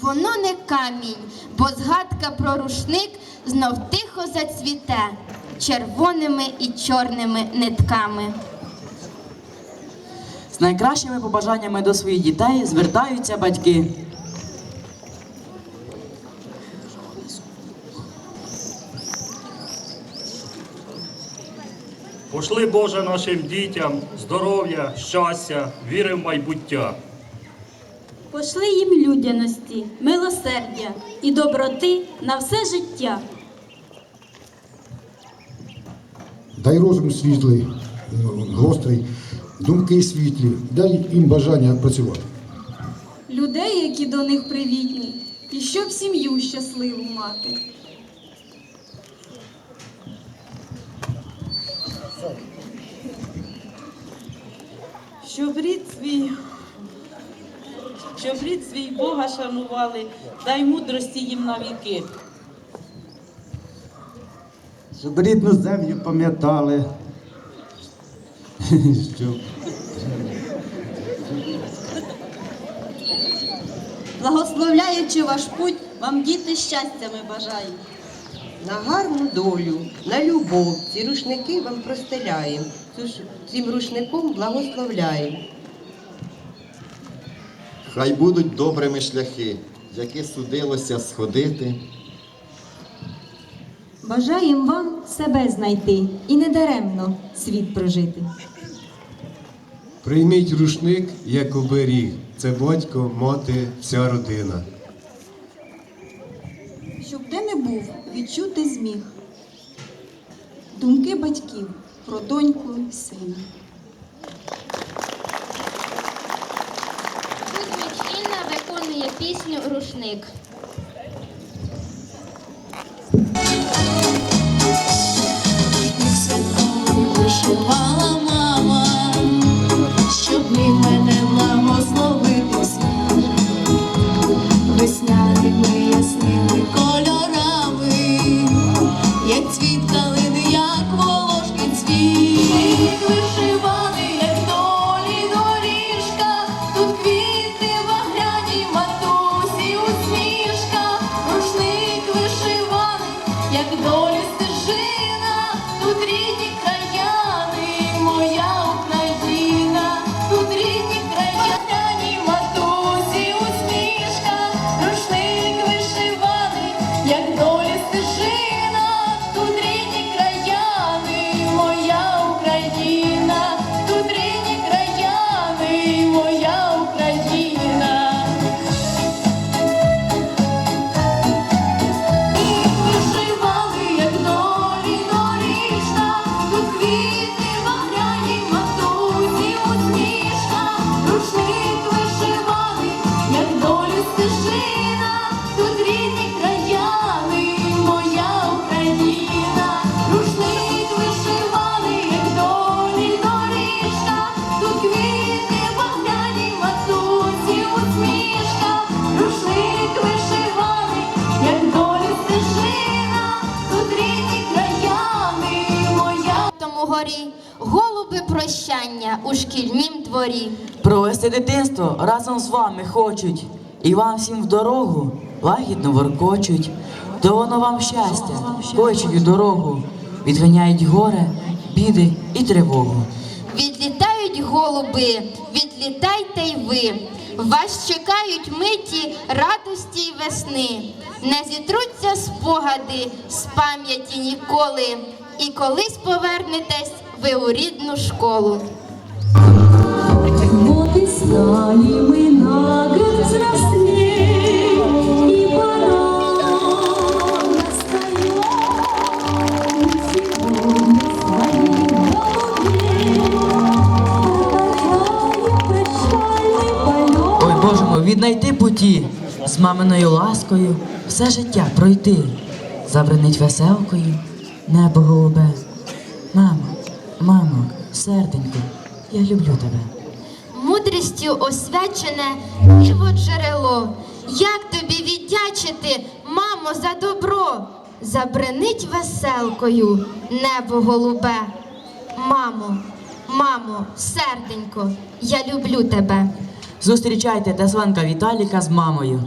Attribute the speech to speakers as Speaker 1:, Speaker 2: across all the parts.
Speaker 1: воно не камінь, бо згадка про рушник знов тихо зацвіте червоними і чорними нитками.
Speaker 2: З найкращими побажаннями до своїх дітей звертаються батьки.
Speaker 3: Пошли, Боже, нашим дітям здоров'я, щастя, віри в майбуття.
Speaker 4: Пошли їм людяності, милосердя і доброти на все життя.
Speaker 5: Дай розум світлий, е, гострий, думки світлі, дай їм бажання працювати.
Speaker 4: Людей, які до них привітні, і щоб сім'ю щасливу мати.
Speaker 6: Щоб рід свій, щоб рід свій Бога шанували, дай мудрості їм на віки.
Speaker 7: Щоб рідну землю пам'ятали. Щоб
Speaker 4: Благословляючи ваш путь, вам діти щастя ми бажаємо.
Speaker 8: На гарну долю, на любов ці рушники вам простеляємо, цим рушником благословляємо.
Speaker 9: Хай будуть добрими шляхи, які судилося сходити.
Speaker 10: Бажаєм вам себе знайти і недаремно світ прожити.
Speaker 7: прийміть рушник як оберіг. Це батько, мати, вся родина.
Speaker 4: Щоб де не був, відчути зміг. Думки батьків про доньку й сина.
Speaker 1: Кузьміч Інна виконує пісню Рушник. Прощання у шкільнім дворі.
Speaker 2: Провести дитинство разом з вами хочуть, і вам всім в дорогу лагідно воркочуть. То воно вам щастя, хочуть у дорогу, відганяють горе, біди і тривогу.
Speaker 1: Відлітають голуби, відлітайте й ви. Вас чекають миті радості й весни. Не зітруться спогади з пам'яті ніколи. І колись повернетесь ви у рідну школу.
Speaker 11: Вот и стали мы на год взрослей, и пора настает. Мы сегодня своих голубей провожаем прощальный полет.
Speaker 2: Ой, Боже мой, віднайти путі, з маминою ласкою все життя пройти, забранить веселкою, небо голубе. Мамо, Мамо, серденько, я люблю тебе.
Speaker 1: Мудрістю освячене диво джерело. Як тобі віддячити, мамо, за добро? Забринить веселкою небо голубе. Мамо, мамо, серденько, я люблю тебе.
Speaker 2: Зустрічайте Тасланка Віталіка з мамою.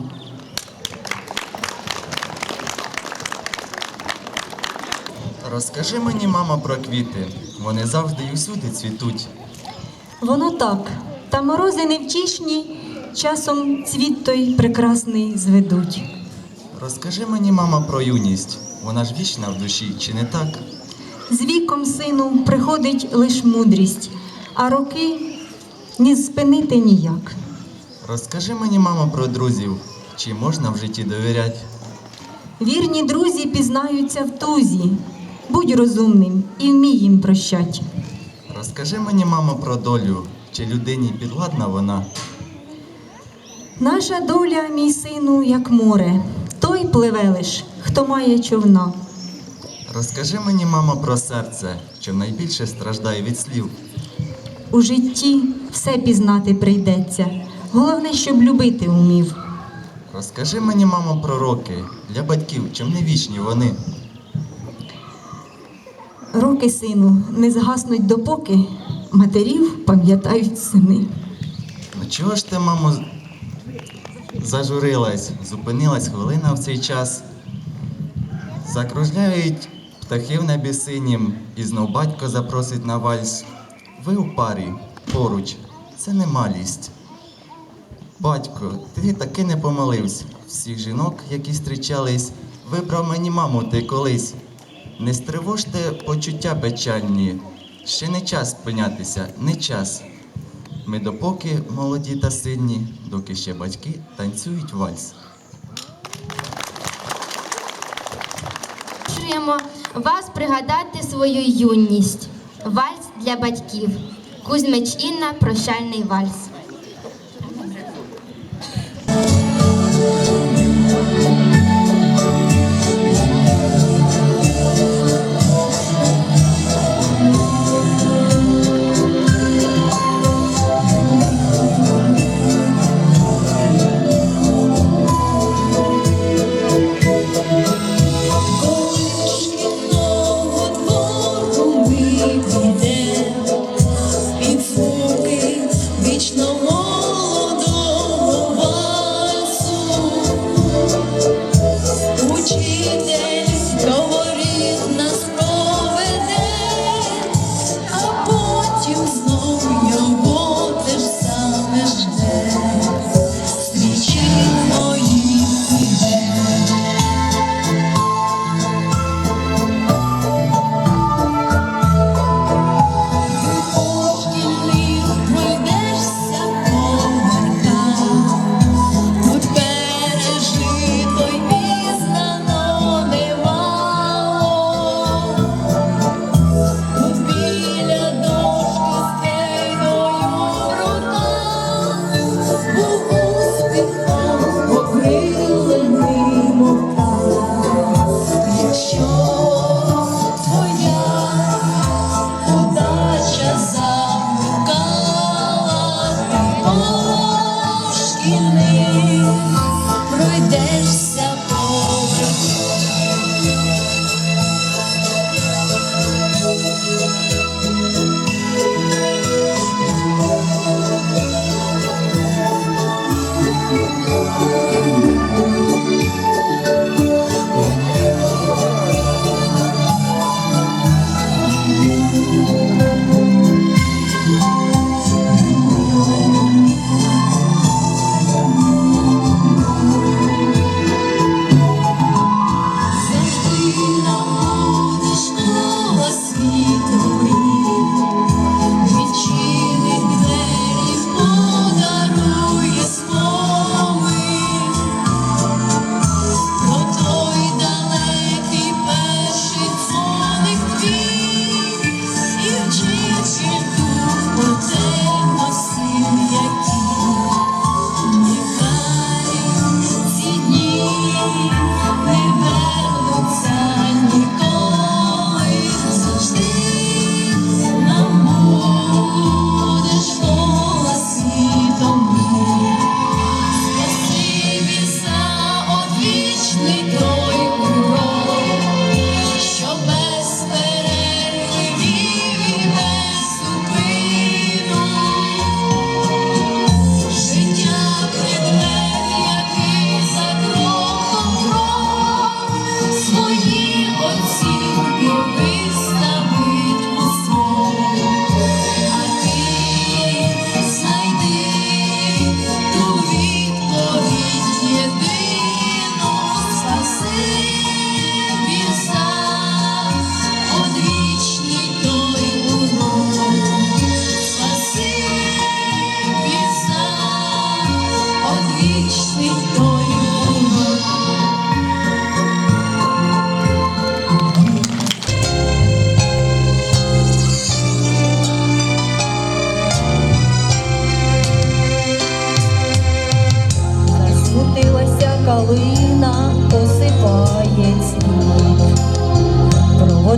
Speaker 9: Розкажи мені, мама, про квіти. Вони завжди і усюди цвітуть.
Speaker 10: Воно так, та морози невтішні, часом цвіт той прекрасний зведуть.
Speaker 9: Розкажи мені, мама, про юність. Вона ж вічна в душі, чи не так?
Speaker 10: З віком, сину, приходить лиш мудрість, а роки не спинити ніяк.
Speaker 9: Розкажи мені, мама, про друзів. Чи можна в житті довіряти?
Speaker 10: Вірні друзі пізнаються в тузі. Будь розумним і вмій їм прощать.
Speaker 9: Розкажи мені, мама, про долю. Чи людині підладна вона?
Speaker 10: Наша доля, мій сину, як море, той пливе лиш, хто має човна.
Speaker 9: Розкажи мені, мама, про серце, що найбільше страждає від слів.
Speaker 10: У житті все пізнати прийдеться. Головне, щоб любити умів.
Speaker 9: Розкажи мені, мамо, про роки. Для батьків, чим не вічні вони.
Speaker 10: Роки, сину, не згаснуть допоки матерів пам'ятають сини.
Speaker 9: Ну чого ж ти, мамо, зажурилась, зупинилась хвилина в цей час. Закружляють птахи в небі синім, і знов батько запросить на вальс. Ви у парі, поруч, це не малість. Батько, ти таки не помолився. Всіх жінок, які зустрічались, вибрав мені маму ти колись. Не стривожте почуття печальні. Ще не час спинятися, не час. Ми допоки молоді та сильні, доки ще батьки танцюють вальс.
Speaker 1: Запрошуємо вас пригадати свою юність. Вальс для батьків. Кузьмич Інна, прощальний вальс.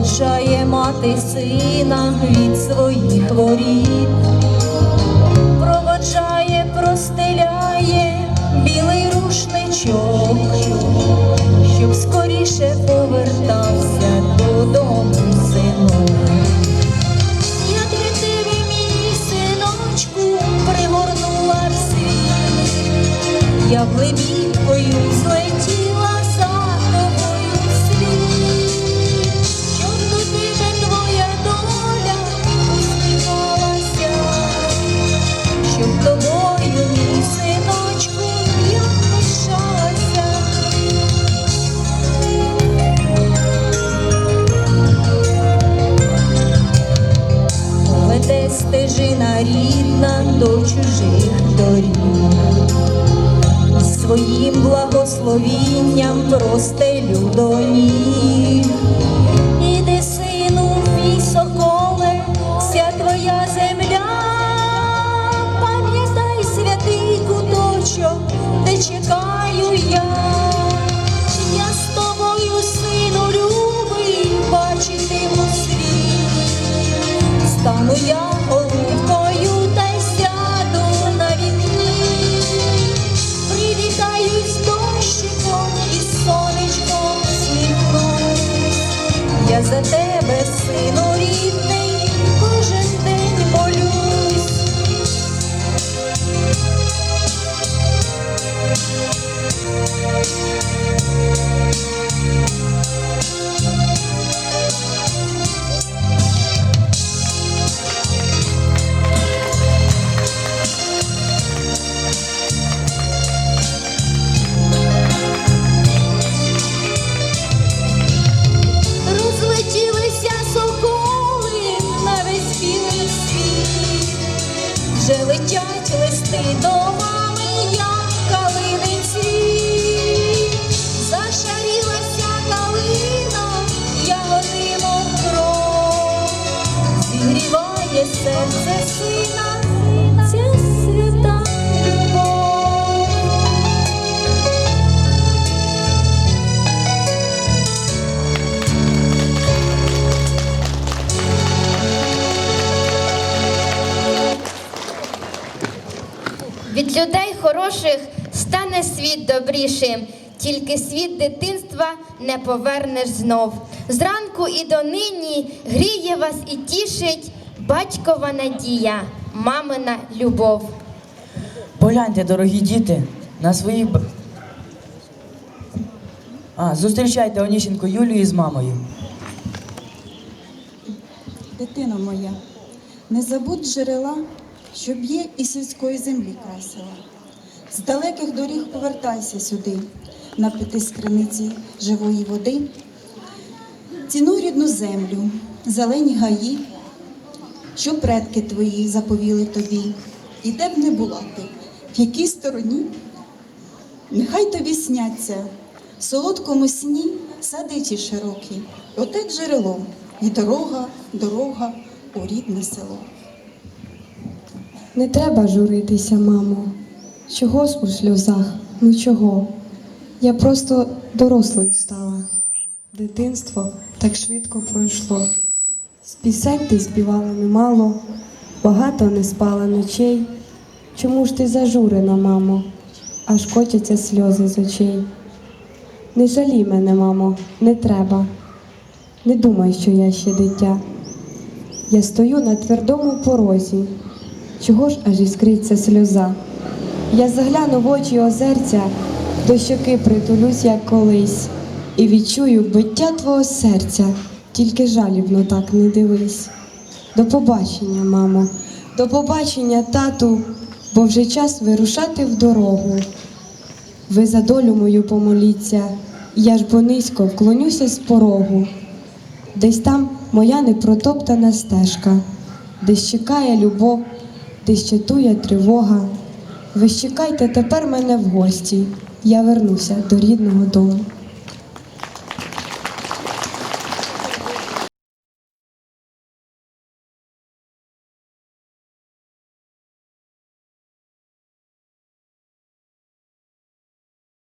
Speaker 10: Проводжає мати сина від своїх воріт, проводжає, простеляє білий рушничок, щоб скоріше повертався додому синок. Я для тебе, мій синочку, пригорнула всіх, я влебідкою Я за тебе,
Speaker 1: see людей хороших стане світ добрішим, тільки світ дитинства не повернеш знов. Зранку і донині гріє вас і тішить батькова надія, мамина любов.
Speaker 2: Погляньте, дорогі діти, на свої. б- А, зустрічайте Оніщенко Юлію з мамою.
Speaker 12: Дитино моя, не забудь джерела, що б'є і сільської землі красила. З далеких доріг повертайся сюди, напитись криниці живої води. Цінуй рідну землю, зелені гаї, що предки твої заповіли тобі, і де б не була ти, в якій стороні, нехай тобі сняться в солодкому сні садиті широкі, оте джерело, і дорога, дорога у рідне село.
Speaker 13: Не треба журитися, мамо. Чого ж у сльозах? Ну чого? Я просто дорослою стала. Дитинство так швидко пройшло. З пісень ти співала немало, багато не спала ночей. Чому ж ти зажурена, мамо? Аж котяться сльози з очей. Не жалій мене, мамо, не треба. Не думай, що я ще дитя. Я стою на твердому порозі. Чого ж аж іскриться сльоза? Я загляну в очі озерця, до щоки притулюсь, як колись, і відчую биття твого серця, тільки жалібно так не дивись. До побачення, мамо, до побачення, тату, бо вже час вирушати в дорогу. Ви за долю мою помоліться, я ж бо низько вклонюся з порогу. Десь там моя непротоптана стежка, десь чекає любов, десь чатує тривога. Ви чекайте тепер мене в гості, я вернуся до рідного дому.